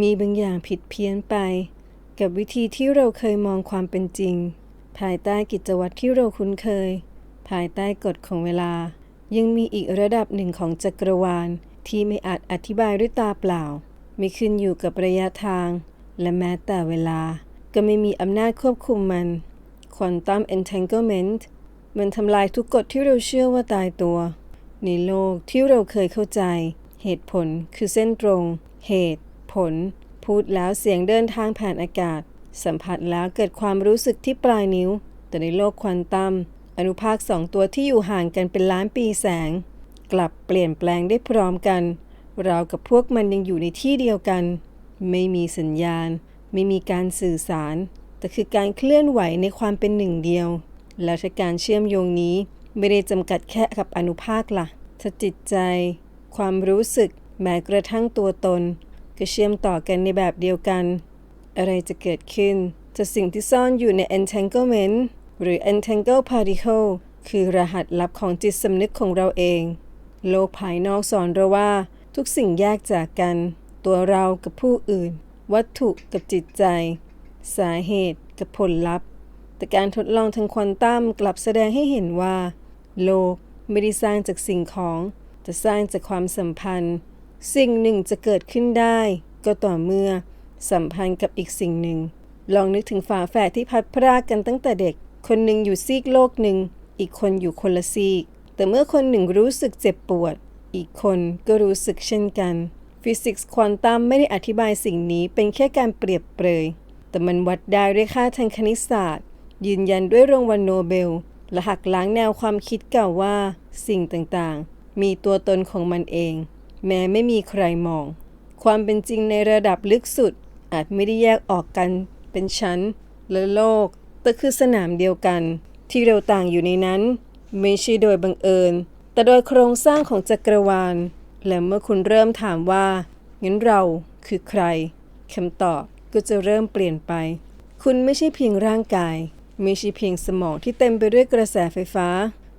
มีบางอย่างผิดเพี้ยนไป กับวิธีที่เราเคยมองความเป็นจริง ภายใต้กิจวัตรที่เราคุ้นเคย ภายใต้กฎของเวลา ยังมีอีกระดับหนึ่งของจักรวาลที่ไม่อาจอธิบายด้วยตาเปล่า ไม่ขึ้นอยู่กับระยะทาง และแม้แต่เวลา ก็ไม่มีอำนาจควบคุมมัน Quantum Entanglement มันทำลายทุกกฎที่เราเชื่อว่าตายตัว ในโลกที่เราเคยเข้าใจ เหตุผลคือเส้นตรง เหตุ ผล พูดแล้วเสียงเดินทางผ่านอากาศ สัมผัสแล้วเกิดความรู้สึกที่ปลายนิ้ว แต่ในโลกควอนตัมอนุภาคสองตัวที่อยู่ห่างกันเป็นล้านปีแสง กลับเปลี่ยนแปลงได้พร้อมกันเรากับพวกมันยังอยู่ในที่เดียวกัน ไม่มีสัญญาณ ไม่มีการสื่อสาร แต่คือการเคลื่อนไหวในความเป็นหนึ่งเดียว แล้วถ้าการเชื่อมโยงนี้ไม่ได้จำกัดแค่กับอนุภาคล่ะถ้าจิตใจ ความรู้สึกแม้กระทั่งตัวตน ก็เชื่อมต่อกันในแบบเดียวกัน อะไรจะเกิดขึ้นถ้าสิ่งที่ซ่อนอยู่ใน entanglement หรือ entangle particle คือรหัสลับของจิตสำนึกของเราเอง โลกภายนอกสอนเราว่า ทุกสิ่งแยกจากกัน ตัวเรากับผู้อื่น วัตถุกับจิตใจ สาเหตุกับผลลัพธ์ แต่การทดลองทางควอนตัมกลับแสดงให้เห็นว่า โลกไม่ได้สร้างจากสิ่งของ แต่สร้างจากความสัมพันธ์ สิ่งหนึ่งจะเกิดขึ้นได้ ก็ต่อเมื่อ สัมพันธ์กับอีกสิ่งหนึ่ง ลองนึกถึงฝาแฝดที่พัดพรากกันตั้งแต่เด็ก คนหนึ่งอยู่ซีกโลกหนึ่ง อีกคนอยู่คนละซีก แต่เมื่อคนหนึ่งรู้สึกเจ็บปวด อีกคนก็รู้สึกเช่นกัน ฟิสิกส์ควอนตัมไม่ได้อธิบายสิ่งนี้เป็นแค่การเปรียบเปรย แต่มันวัดได้ด้วยค่าทางคณิตศาสตร์ ยืนยันด้วยรางวัลโนเบล และหักล้างแนวความคิดเก่าว่า สิ่งต่างๆ มีตัวตนของมันเอง แม้ไม่มีใครมอง ความเป็นจริงในระดับลึกสุด อาจไม่ได้แยกออกกันเป็นชั้น และโลก แต่คือสนามเดียวกัน ที่เราต่างอยู่ในนั้น ไม่ใช่โดยบังเอิญ แต่โดยโครงสร้างของจักรวาล และเมื่อคุณเริ่มถามว่างั้นเราคือใครคำตอบก็จะเริ่มเปลี่ยนไป คุณไม่ใช่เพียงร่างกาย ไม่ใช่เพียงสมองที่เต็มไปด้วยกระแสไฟฟ้า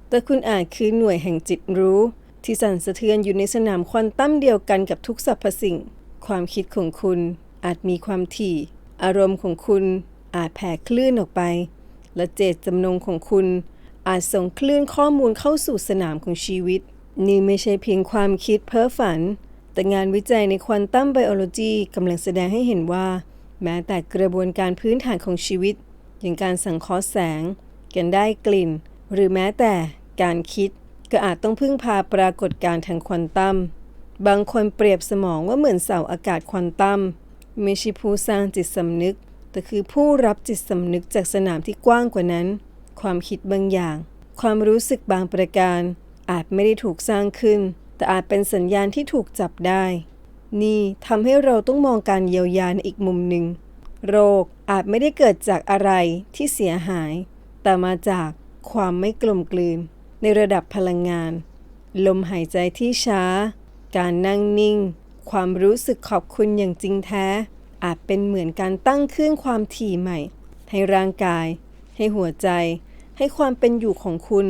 แต่คุณอาจคือหน่วยแห่งจิตรู้ ที่สั่นสะเทือนอยู่ในสนามควอนตัมเดียวกันกับทุกสรรพสิ่ง ความคิดของคุณอาจมีความถี่ อารมณ์ของคุณอาจแผ่คลื่นออกไป และเจตจำนงของคุณ อาจส่งคลื่นข้อมูลเข้าสู่สนามของชีวิต นี่ไม่ใช่เพียงความคิดเพ้อฝัน แต่งานวิจัยในควอนตัมไบโอโลจีกำลังแสดงให้เห็นว่า แม้แต่กระบวนการพื้นฐานของชีวิต อย่างการสังเคราะห์แสง การได้กลิ่น หรือแม้แต่การคิด ก็อาจต้องพึ่งพาปรากฏการณ์ทางควอนตัม บางคนเปรียบสมองว่าเหมือนเสาอากาศควอนตัม ไม่ใช่ผู้สร้างจิตสำนึก แต่คือผู้รับจิตสำนึกจากสนามที่กว้างกว่านั้น ความคิดบางอย่าง ความรู้สึกบางประการ อาจไม่ได้ถูกสร้างขึ้น แต่อาจเป็นสัญญาณที่ถูกจับได้ นี่ทำให้เราต้องมองการเยียวยาในอีกมุมหนึ่ง โรคอาจไม่ได้เกิดจากอะไรที่เสียหาย แต่มาจากความไม่กลมกลืน ในระดับพลังงาน ลมหายใจที่ช้า การนั่งนิ่ง ความรู้สึกขอบคุณอย่างจริงแท้ อาจเป็นเหมือนการตั้งเครื่องความถี่ใหม่ ให้ร่างกาย ให้หัวใจ ให้ความเป็นอยู่ของคุณ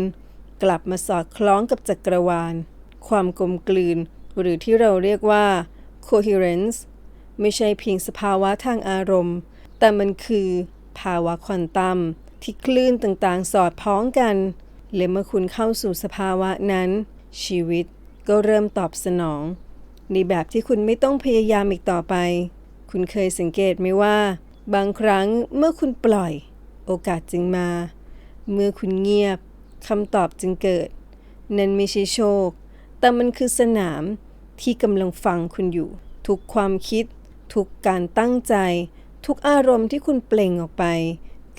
กลับมาสอดคล้องกับจักรวาล ความกลมกลืน หรือที่เราเรียกว่า coherence ไม่ใช่เพียงสภาวะทางอารมณ์ แต่มันคือ ภาวะควอนตัมที่คลื่นต่างๆ สอดพ้องกัน และเมื่อคุณเข้าสู่สภาวะนั้น ชีวิตก็เริ่มตอบสนอง ในแบบที่คุณไม่ต้องพยายามอีกต่อไป คุณเคยสังเกตไหมว่า บางครั้งเมื่อคุณปล่อย โอกาสจึงมา เมื่อคุณเงียบคำตอบจึงเกิด นั่นไม่ใช่โชค แต่มันคือสนามที่กำลังฟังคุณอยู่ ทุกความคิด ทุกการตั้งใจ ทุกอารมณ์ที่คุณเปล่งออกไป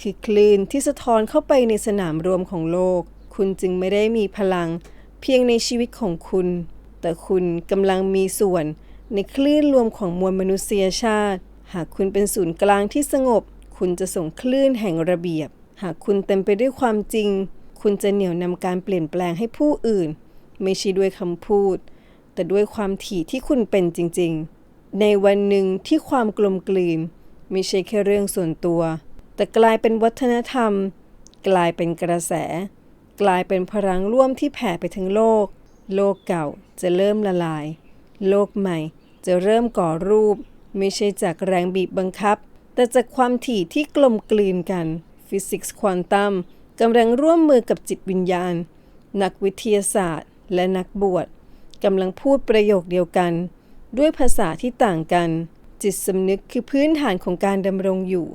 คือคลื่นที่สะท้อนเข้าไปในสนามรวมของโลก คุณจึงไม่ได้มีพลังเพียงในชีวิตของคุณ แต่คุณกำลังมีส่วนในคลื่นรวมของมวลมนุษยชาติ หากคุณเป็นศูนย์กลางที่สงบ คุณจะส่งคลื่นแห่งระเบียบ หากคุณเต็มไปด้วยความจริง คุณจะเหนี่ยวนำการเปลี่ยนแปลงให้ผู้อื่น ไม่ใช่ด้วยคำพูด แต่ด้วยความถี่ที่คุณเป็นจริง ๆ ในวันหนึ่งที่ความกลมกลืนไม่ใช่แค่เรื่องส่วนตัว แต่กลายเป็นวัฒนธรรม กลายเป็นกระแส กลายเป็นพลังร่วมที่แผ่ไปทั้งโลก โลกเก่าจะเริ่มละลาย โลกใหม่จะเริ่มก่อรูป ไม่ใช่จากแรงบีบบังคับ แต่จากความถี่ที่กลมกลืนกัน ฟิสิกส์ควอนตัมกำลังร่วมมือกับจิตวิญญาณ นักวิทยาศาสตร์ และนักบวชกำลังพูดประโยคเดียวกัน ด้วยภาษาที่ต่างกัน จิตสำนึกคือพื้นฐานของการดำรงอยู่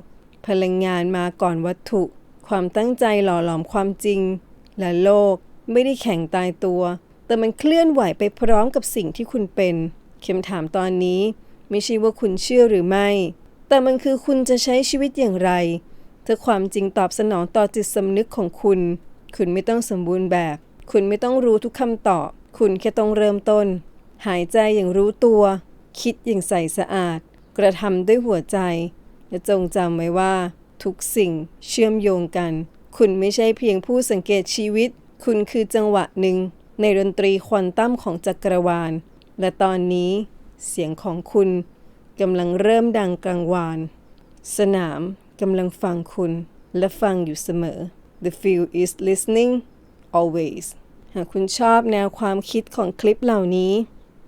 พลังงานมาก่อนวัตถุ ความตั้งใจหล่อหลอมความจริง และโลกไม่ได้แข่งตายตัว แต่มันเคลื่อนไหวไปพร้อมกับสิ่งที่คุณเป็นคำถามตอนนี้ ไม่ใช่ว่าคุณเชื่อหรือไม่ แต่มันคือคุณจะใช้ชีวิตอย่างไร ถ้าความจริงตอบสนองต่อจิตสำนึกของคุณ คุณไม่ต้องสมบูรณ์แบบ คุณไม่ต้องรู้ทุกคำตอบ คุณแค่ต้องเริ่มต้น หายใจอย่างรู้ตัว คิดอย่างใสสะอาด กระทำด้วยหัวใจ และจงจำไว้ว่า ทุกสิ่งเชื่อมโยงกัน คุณไม่ใช่เพียงผู้สังเกตชีวิต คุณคือจังหวะหนึ่ง ในดนตรีควอนตัมของจักรวาล และตอนนี้เสียงของคุณกำลังเริ่มดังกลางวาน สนามกำลังฟังคุณและฟังอยู่เสมอ The field is listening always หากคุณชอบแนวความคิดของคลิปเหล่านี้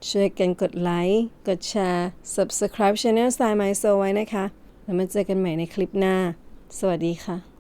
ช่วยกันกดไลค์ กดแชร์ Subscribe Channel Style My Soul ไว้นะคะ แล้วมาเจอกันใหม่ในคลิปหน้า สวัสดีค่ะ